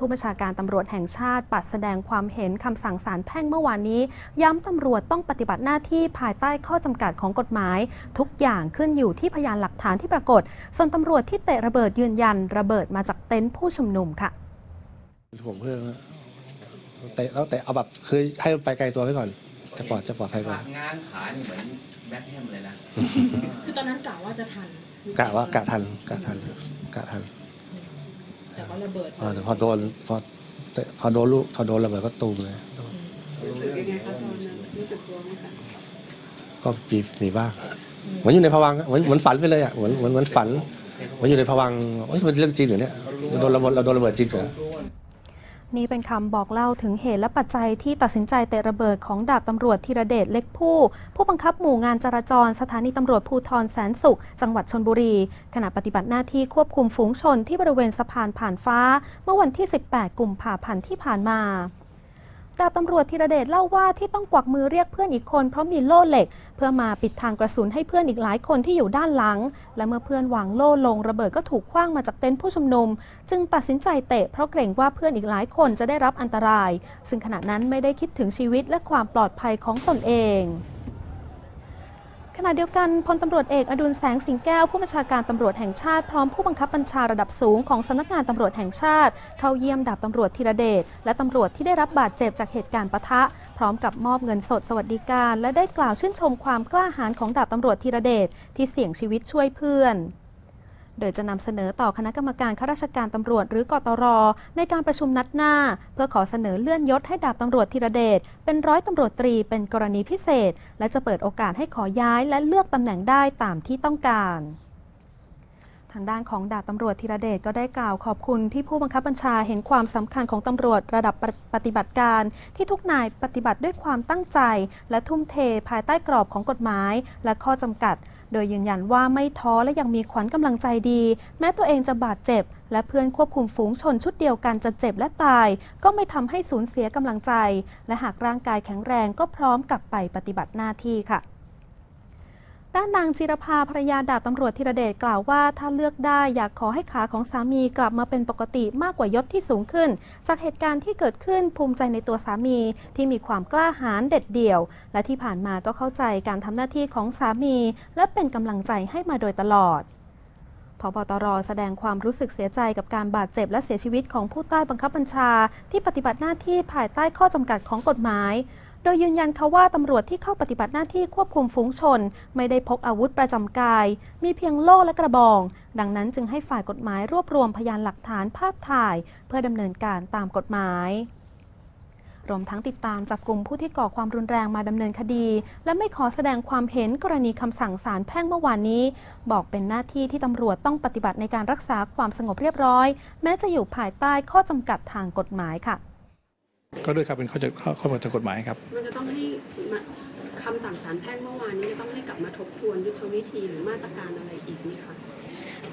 ผู้บัญชาการตำรวจแห่งชาติปัดแสดงความเห็นคำสั่งศาลแพ่งเมื่อวานนี้ ย้ำตำรวจต้องปฏิบัติหน้าที่ภายใต้ข้อจำกัดของกฎหมาย ทุกอย่างขึ้นอยู่ที่พยานหลักฐานที่ปรากฏ ส่วนตำรวจที่เตะระเบิดยืนยัน ระเบิดมาจากเต็นท์ผู้ชุมนุมค่ะเป็นห่วงเพื่อนนะเตะแล้วเตะเอาแบบคือให้มันไปไกลตัวไว้ก่อนจะปลอดจะปลอดภัยกว่าง้างขานี่เหมือนแบ็คแฮมเลยนะคือตอนนั้นกะว่าจะทันกะว่ากะทันกะทันกะทัน แต่ว่าระเบิดเออแต่พอโดนพอเตะพอโดนลูกพอโดนระเบิดก็ตูมเลยโดนรู้สึกยังไงคะตอนนั้นรู้สึกกลัวไหมคะก็มีมีบ้างเหมือนอยู่ในภวังค์อะเหมือนเหมือนฝันไปเลยอะเหมือนเหมือนเหมือนฝันเหมือนอยู่ในภวังค์เอ้ยมันเรื่องจริงเหรอเนี่ยเราโดนระเบิดเราโดนระเบิดจริงเหรอ นี่เป็นคำบอกเล่าถึงเหตุและปัจจัยที่ตัดสินใจเตะระเบิดของดาบตำรวจธีรเดชเล็กผู้ ผู้บังคับหมู่งานจราจรสถานีตำรวจภูธรแสนสุข จังหวัดชนบุรี ขณะปฏิบัติหน้าที่ควบคุมฝูงชนที่บริเวณสะพานผ่านฟ้า เมื่อวันที่ 18 กุมภาพันธ์ที่ผ่านมา ดาบตำรวจธีรเดชเล่าว่าที่ต้องกวักมือเรียกเพื่อนอีกคนเพราะมีโล่เหล็ก เพื่อมาปิดทางกระสุนให้เพื่อนอีกหลายคนที่อยู่ด้านหลัง และเมื่อเพื่อนวางโล่ลงระเบิดก็ถูกคว้างมาจากเต็นท์ผู้ชุมนุม จึงตัดสินใจเตะเพราะเกรงว่าเพื่อนอีกหลายคนจะได้รับอันตราย ซึ่งขณะนั้นไม่ได้คิดถึงชีวิตและความปลอดภัยของตนเอง ขณะเดียวกันพลตำรวจเอกอดุลแสงสิงแก้วผู้บัญชาการตำรวจแห่งชาติพร้อมผู้บังคับบัญชาระดับสูงของสำนักงานตำรวจแห่งชาติ เข้าเยี่ยมดาบตำรวจธีรเดชและตำรวจที่ได้รับบาดเจ็บจากเหตุการณ์ปะทะ พร้อมกับมอบเงินสดสวัสดิการ และได้กล่าวชื่นชมความกล้าหาญของดาบตำรวจธีรเดชที่เสี่ยงชีวิตช่วยเพื่อน โดยจะนำเสนอต่อคณะกรรมการข้าราชการตำรวจหรือกตร ในการประชุมนัดหน้า เพื่อขอเสนอเลื่อนยศให้ดาบตำรวจธีรเดชเป็นร้อยตำรวจตรีเป็นกรณีพิเศษ และจะเปิดโอกาสให้ขอย้ายและเลือกตำแหน่งได้ตามที่ต้องการ ทางด้านของดาบตำรวจธีรเดชก็ได้กล่าวขอบคุณที่ผู้บังคับบัญชาเห็นความสำคัญของตำรวจระดับปฏิบัติการ ที่ทุกนายปฏิบัติด้วยความตั้งใจ และทุ่มเทภายใต้กรอบของกฎหมาย และข้อจำกัด โดยยืนยันว่าไม่ท้อและยังมีขวัญกำลังใจดี แม้ตัวเองจะบาดเจ็บ และเพื่อนควบคุมฝูงชนชุดเดียวกันจะเจ็บและตาย ก็ไม่ทำให้สูญเสียกำลังใจ และหากร่างกายแข็งแรงก็พร้อมกลับไปปฏิบัติหน้าที่ค่ะ ด้านนางจิรภาภรยาดาบตำรวจธีรเดชกล่าวว่า ถ้าเลือกได้อยากขอให้ขาของสามีกลับมาเป็นปกติมากกว่ายศที่สูงขึ้น จากเหตุการณ์ที่เกิดขึ้นภูมิใจในตัวสามีที่มีความกล้าหาญเด็ดเดี่ยว และที่ผ่านมาก็เข้าใจการทำหน้าที่ของสามี และเป็นกำลังใจให้มาโดยตลอดพบตรแสดงความรู้สึกเสียใจกับการบาดเจ็บและเสียชีวิตของผู้ใต้บังคับบัญชา ที่ปฏิบัติหน้าที่ภายใต้ข้อจำกัดของกฎหมาย โดยยืนยันเขาว่าตำรวจที่เข้าปฏิบัติหน้าที่ควบคุมฝูงชน ไม่ได้พกอาวุธประจำกาย มีเพียงโล่และกระบอง ดังนั้นจึงให้ฝ่ายกฎหมายรวบรวมพยานหลักฐานภาพถ่าย เพื่อดำเนินการตามกฎหมายรวมทั้งติดตามจับกลุ่มผู้ที่ก่อความรุนแรงมาดำเนินคดี และไม่ขอแสดงความเห็นกรณีคำสั่งศาลแพ่งเมื่อวานนี้ บอกเป็นหน้าที่ที่ตำรวจต้องปฏิบัติในการรักษาความสงบเรียบร้อย แม้จะอยู่ภายใต้ข้อจำกัดทางกฎหมายค่ะ ก็ด้วยครับเป็นข้อจะข้อข้อกำหนดทางกฎหมายครับ มันจะต้องให้มาคำสั่งศาลแพ่งเมื่อวานนี้จะต้องให้กลับมาทบทวนยุทธวิธีหรือมาตรการอะไรอีกไหมคะ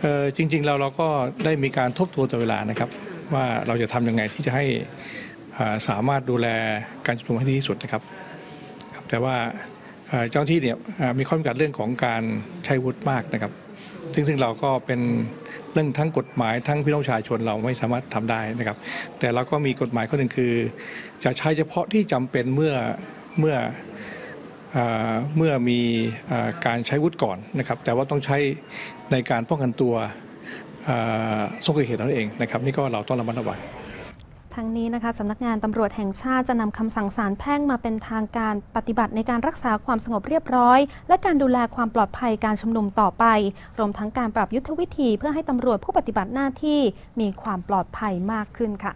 เอ่อจริงๆเราเราก็ได้มีการทบทวนตลอดเวลานะครับ ว่าเราจะทำยังไงที่จะให้อ่าสามารถดูแลการชุมนุมให้ดีที่สุดนะครับครับ แต่ว่าเอ่อเจ้าหน้าที่เนี่ยอ่ามีข้อจำกัดเรื่องของการใช้อาวุธมากนะครับ ซึ่งซึ่งเราก็เป็นเรื่องทั้งกฎหมายทั้งพี่น้องประชาชนเราไม่สามารถทำได้นะครับ แต่เราก็มีกฎหมายข้อหนึ่งคือ จะใช้เฉพาะที่จำเป็นเมื่อเมื่ออเมื่อมีอการใช้วุฒิก่อนนะครับ แต่ว่าต้องใช้ในการป้องกันตัวอ่าสงเกิดเหตุนั่นเองนะครับ นี่ก็เราต้องระมัดระวัง ทั้งนี้นะคะสำนักงานตำรวจแห่งชาติจะนำคำสั่งศาลแพ่งมาเป็นทางการปฏิบัติในการรักษาความสงบเรียบร้อย และการดูแลความปลอดภัยการชุมนุมต่อไป รวมทั้งการปรับยุทธวิธีเพื่อให้ตำรวจผู้ปฏิบัติหน้าที่มีความปลอดภัยมากขึ้นค่ะ